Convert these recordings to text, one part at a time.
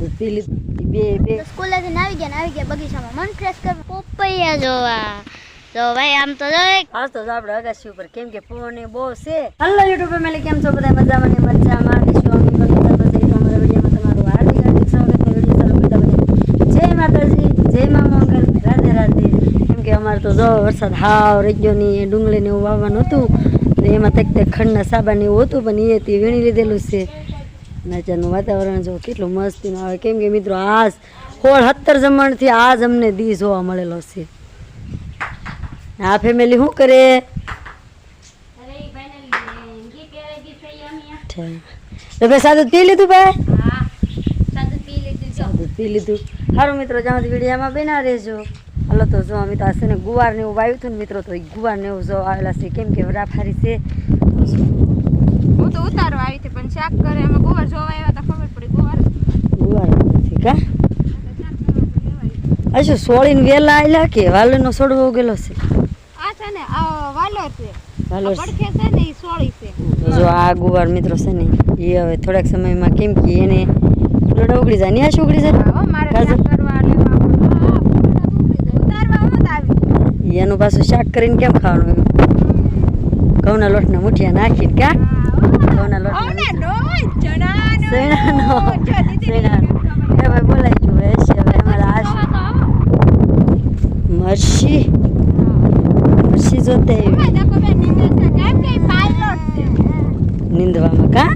દૂધ પી લીધું બે બે સ્કૂલેથી આવી ગયા ને આવી ગયા બગીચામાં. મન ફ્રેશ કરવા પોપૈયા જોવા. તો ભાઈ આમ તો જોઈ આજ તો આપણે અગાસી ઉપર કેમ કે એ બહુ છે. હલો યુટ્યુબ ફેમિલી કેમ છો બધા? મજામાં ને મજામાં? અમે બધા અમારા વિડીયોમાં તમારું હાર્દિક હાર્દિક સ્વાગત છે. વીડિયો ચાલુ કરતા બધા જય માતાજી જય મા મંગલ. રાધે રાધે. કેમ કે અમારે તો જો વરસાદ હાવ રહી ગયો ની એ ડુંગળી એવું વાવવાનું હતું. એમાં તક તે ખંડના સાબાને એવું હતું પણ એ તે વીણી લીધેલું છે. નાચાનું વાતાવરણ જો કેટલું મસ્તીનું આવે. કેમ કે મિત્રો આજ હોળ સત્તર જમણથી આજ અમને દી જોવા મળેલો છે. આ ફેમિલી શું કરે? ભાઈ સાદું પી લીધું ભાઈ? સાદું પી લીધું સારું મિત્રો જ્યાં વિડીયામાં બેના રહેજો. હલો તો જો અમે તો આ છે ને ગુવાર ને એવું વાવ્યું હતું ને મિત્રો તો ગુવાર ને એવું જો આવેલા છે. કેમ કે વરાફારી છે. હું તો પણ શાક કરે એમાં ગોવાર જોવા આવ્યા તો ખબર પડી ગોવાર. ગુવાર નથી કા? અચ્છા સોળીને વેલા આયલા કે વાલનો સોડવો ગયેલો છે? આ છે ને આ વાલો છે. છે. પડખે છે ને એ સોળી છે. જો આ ગુવાર મિત્રો છે ને એ હવે થોડાક સમયમાં કેમ કે એને ઉગડી જાય. ને આ ઉગડી જાય? મારે એનું પાછું શાક કરીને કેમ ખાવાનું ઘઉંના લોટના મુઠિયા નાખીને કા? ઘઉંના લોટના ચણાનો બોલાઈ છે હવે અમારા આ જોતે આવી નીંદવામાં કા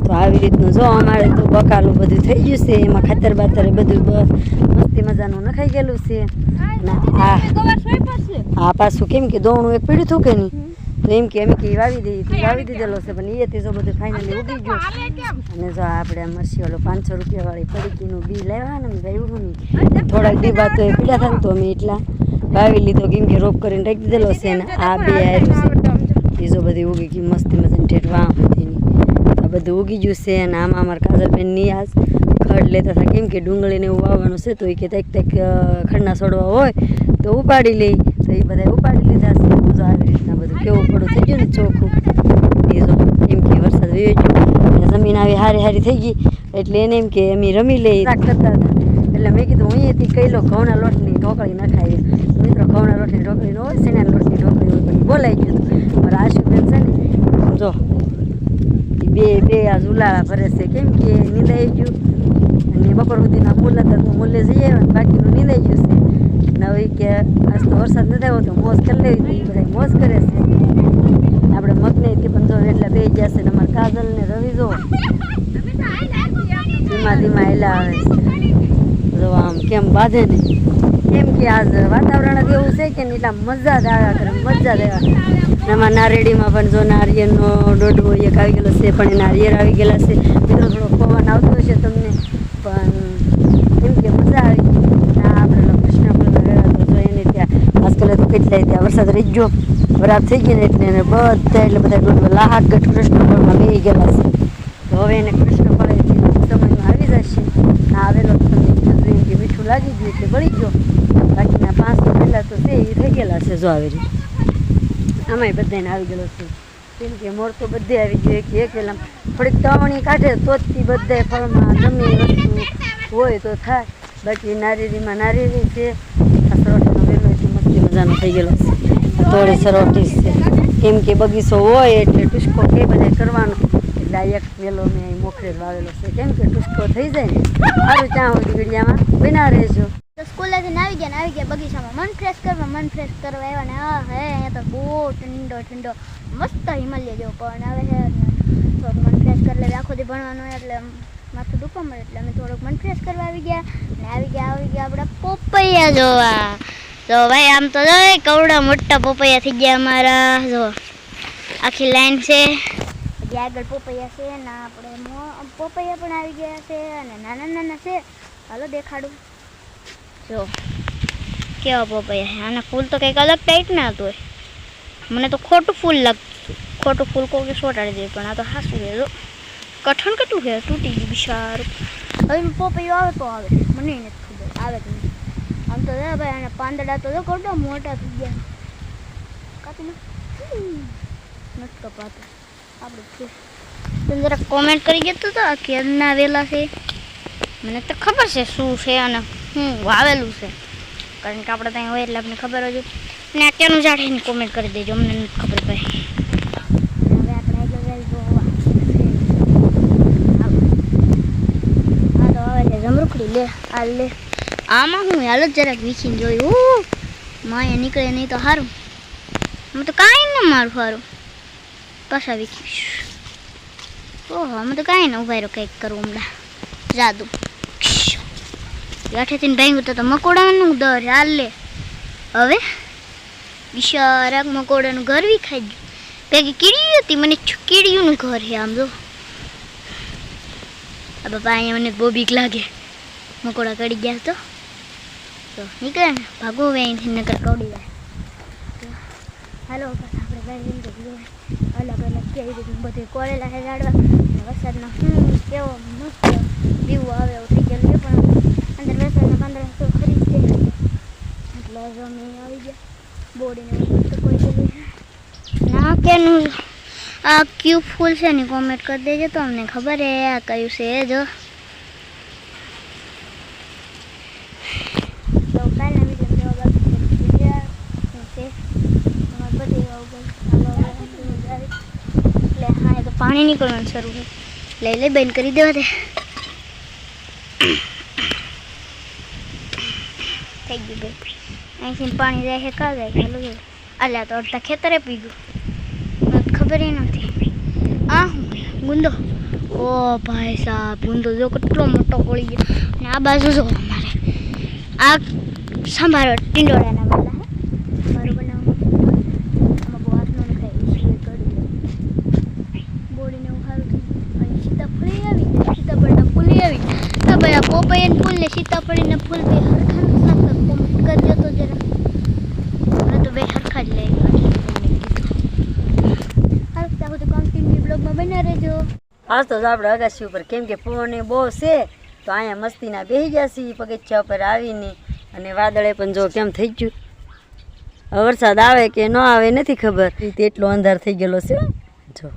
તો આવી રીતનું જો અમારે તો બકાલું બધું થઈ ગયું છે એમાં ખાતર બાતર બધું મસ્તી મજાનું નખાઈ ગયેલું છે આ પાછું કેમ કે દોણું એક પીડ્યું હતું કે નહીં એમ કે એમ કે વાવી દીધી તો વાવી દીધેલો છે પણ એ જો બધું ફાઇનલી ઉગી ગયું. અને જો આપણે આ મરસી ઓલો પાંચસો રૂપિયા વાળી પડીકીનું બી લેવા ને નહીં થોડાક દી બાદ તો એ પીડા થાય તો અમે એટલા વાવી લીધો કેમ કે રોપ કરીને રાખી દીધેલો છે ને આ બે આવ્યું છે. બીજો બધી ઉગી ગઈ મસ્તી મસ્તી ઠેઠવા વાં આ બધું ઉગી ગયું છે અને આમાં અમારા કાજલબેન નિયાઝ ખડ લેતા હતા. કેમ કે ડુંગળીને એવું વાવવાનું છે તો એ કે તક તક ખડના છોડવા હોય તો ઉપાડી લઈ તો એ બધા ઉપાડી લીધા છે. આવી રીતના કેવું પડું થઈ ગયું ને ચોખ્ખું. એ જો એમ કે વરસાદ વયો જમીન આવી હારી હારી થઈ ગઈ. એટલે એને એમ કે અમે રમી લઈ શાક કરતા હતા. એટલે મેં કીધું અહીંયાથી કહી લો ઘઉંના લોટની ઢોકળી ન ખાઈએ. મિત્રો, ઘઉંના લોટની ઢોકળી ન હોય શેના લોટની ઢોકળી હોય, પણ બોલાઈ ગયું હતું. મારા આશુબેન છે ને, જો બે બે આ ઝુલાળા ભરે છે. કેમ કે નીંદાઈ ગયું. અને બપોર સુધીના મૂલ હતા મૂલે જઈ આવ્યા, બાકીનું નીંદાઈ ગયું છે. ને હવે ઈ કે આજ તો વરસાદ નથી આવ્યો તો મોજ કરી લેવી હતી બધા મોજ કરે છે આપણે મગને તે પણ જો એટલા બે ગયા છે ને અમારા કાજલ ને રવિ જો ધીમા ધીમા એલા આવે છે જો આમ કેમ બાંધે ને કેમ કે આજ વાતાવરણ જ એવું છે કે ને એટલા મજા જ આવ્યા કરે મજા જ આવ્યા કરે એમાં નારેડીમાં પણ જો નારિયેળનો દોડવો એક આવી ગયેલો છે પણ એ નારિયેળ આવી ગયેલા છે મિત્રો થોડો પવન આવતો છે તમને પણ કેમ કે મજા આવી ના આપણે ઓલા કૃષ્ણ ફળના વેળા તો જો એને આજકાલ તો કેટલાય ત્યાં વરસાદ રહી ગયો બરાબર થઈ ગયો ને એટલે એને બધા એટલે બધા ડોડવા લાહાગઢ કૃષ્ણ ફળમાં ગયેલા છે. તો હવે એને કૃષ્ણ ફળ સમયમાં આવી જશે. ના આવેલો મીઠું લાગી ગયું એટલે બળી ગયો. બાકીના પાંચ તો પહેલાં તો છે એ થઈ ગયેલા છે જો આવી રીતે. આમાંય બધાને આવી ગયેલો છે. કેમ કે મોર તો બધે આવી ગયો, એક એક પેલા થોડીક તવણી કાઢે તો જ બધે ફળમાં ગમે વસ્તુ હોય તો થાય. બાકી નારિયેળીમાં નારિયેળી છે આ સરોટીનો વેલો એટલે મસ્તી મજાનો થઈ ગયેલો. છે થોડી સરોટી છે. કેમ કે બગીચો હોય એટલે ટુસ્કો કે બધા કરવાનો. એટલે એક વેલો મેં મોખરે વાવેલો છે. કેમ કે ટુસ્કો થઈ જાય ને સારું ત્યાં સુધી વિડીયામાં બના રહેજો. તો સ્કૂલેથી આવી ગયા ને આવી ગયા બગીચામાં. મન ફ્રેશ કરવા, મન ફ્રેશ કરવા આવ્યા ને, હા, હે, અહીંયા તો બહુ ઠંડો ઠંડો, મસ્ત હિમાલય જેવો પવન આવે છે. થોડુંક મન ફ્રેશ કરી લે આખો દી ભણવાનું એટલે માથું દુખવા મળે. એટલે અમે થોડુંક મન ફ્રેશ કરવા આવી ગયા. ને આવી ગયા આવી ગયા આપણા પોપૈયા જોવા. તો ભાઈ, આમ તો જો કવડા મોટા પોપૈયા થઈ ગયા અમારા. જો, આખી લાઈન છે. હજી આગળ પોપૈયા છે ને આપણે મો- પોપૈયા પણ આવી ગયા છે અને નાના નાના છે. હાલો દેખાડું. જો, કેવા પોપૈયા છે? આના ફૂલ તો કંઈક અલગ ટાઈપના હતું હોય. મને તો ખોટું ફૂલ લાગતું. ખોટું ફૂલ કોઈ સોટાડી દે, પણ આ તો હાસું છે, જો. કઠણ કેટલું છે? તૂટી ગયું, બિચારું. હવે પોપૈયું આવે તો આવે. મને ય નથી ખબર. આવે કે નહીં આમ તો જો ભાઈ આના પાંદડા તો જો કેટલા મોટા થઈ ગયા કાપી નાખ. હમ. નથી કપાતું આપણે છે તો જરા કોમેન્ટ કરી જતો તો આ કેરના વેલા છે મને તો ખબર છે શું છે અને શું વાવેલું છે કારણ કે આપણે ત્યાં હોય એટલે આપણને ખબર જ હોય. અને અત્યારનું ઝાડ એની કોમેન્ટ કરી દેજો અમને નથી ખબર ભાઈ હવે આપણે આગળ જઈએ જોવા. આ તો આવે છે જમરૂખડી લે આ લે આમાં હું હાલ જરાક વીછીને જોયું. માયા નીકળે નહીં તો સારું હું તો કાંઈ ન મારું સારું પાછા વીખીશ. ઓહો અમે તો કાંઈ ન ઊભા રહ્યો કંઈક કરવું હમણાં. જાદુ. હેઠેથી ભાંગ્યું તો મકોડાનું દર લે હવે બિશારાક મકોડાનું ઘર વિખાઈ ગયું. ભેગી કીડી હતી, મને કીડીઓનું ઘર છે આમ જો. આ બાપા, અહીંયા મને બહુ બીક લાગે. મકોડા કડી ગયા તો. તો નીકળે ને? ભાગો હવે અહીંથી, નકર કવડી જાય. હાલો પાછા આપણે બેન અલગ અલગ કેવી રીતે બધું કોરેલા છે ઝાડવા વરસાદનો કેવો મસ્ત વ્યૂ આવે એવું થઈ ગયેલું છે, પણ અંદર વરસાદના પાંદડા તો ખરી જ જાય એટલે અમે આવી ગયા. બોડીને તો કોઈ ગયેલું છે. ના કેનું, આ ક્યુ ફૂલ છે ને કોમેન્ટ કરી દેજો તો અમને ખબર હે, આ કયું છે જો તો કાલના વીડિયો જોવા બાકી છે વીડિયો શું છે તમારે બધે આવું બધું હાલો હવે અંદર મજા આવી. એટલે હા એ તો પાણી નીકળવાનું શરૂ છે લઈ લઈ બંધ કરી દેવા દે. થઈ ગયું ભાઈ અહીંથી પાણી જાય છે, કા જાય ચાલુ છે અલ્યા, તો અડધા ખેતરે પી ગયું. ખબર એ નથી આ ગુંદો. ઓ ભાઈ સાહેબ, ગુંદો જો કેટલો મોટો પડી ગયો. અને આ બાજુ જો અમારે. આ સંભાળો ટીંડોળાના વાલા હે મારું બનાવવાનું આમાં બહુ હાથ ન નખાય ઉછળી કરી બોડીને એવું સારું થયું અને સીતાફળી આવી ને સીતાફળના ફૂલી આવી તો ભાઈ આ પોપૈયાના ફૂલ ને સીતાફળીને ફૂલ બે હરખા નથી લાગતા કોમેન્ટ કરજો તો જરા. મને તો બે હરખા જ લઈ હાલ ત્યાં સુધી કન્ટિન્યુ બ્લોગમાં બન્યા રહેજો. આજ તો આપણે અગાસી ઉપર કેમ કે એ બહુ છે, તો અહીંયા મસ્તીના બેસી ગયા છીએ, પગથિયા ઉપર આવીને. અને વાદળે પણ જો કેમ થઈ ગયું. વરસાદ આવે કે ન આવે નથી ખબર. એટલો અંધાર થઈ ગયેલો છે જો.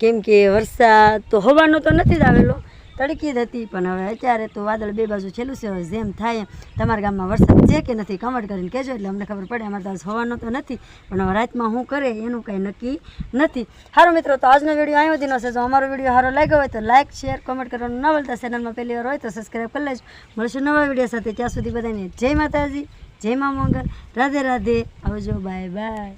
કેમ કે વરસાદ તો હોવાનો તો નથી જ આવેલો. તડકી જ હતી, પણ હવે અત્યારે તો વાદળ બે બાજુ છેલ્લું છે જેમ થાય તમારા ગામમાં વરસાદ છે કે નથી, કમેન્ટ કરીને કહેજો, એટલે અમને ખબર પડે, અમારે તો હવાનો તો નથી, પણ હવે રાતમાં શું કરે એનું કાંઈ નક્કી નથી. સારું મિત્રો, તો આજનો વીડિયો આવ્યો સુધીનો છે, જો અમારો વીડિયો સારો લાગ્યો હોય તો લાઇક શેર કોમેન્ટ કરવાનું ન ભૂલતા. ચેનલમાં પહેલી વાર હોય તો સબસ્ક્રાઈબ કરી લેજો. મળશે નવા વીડિયો સાથે, ત્યાં સુધી બધાને જય માતાજી, જય મા મંગલ. રાધે રાધે, આવજો બાય બાય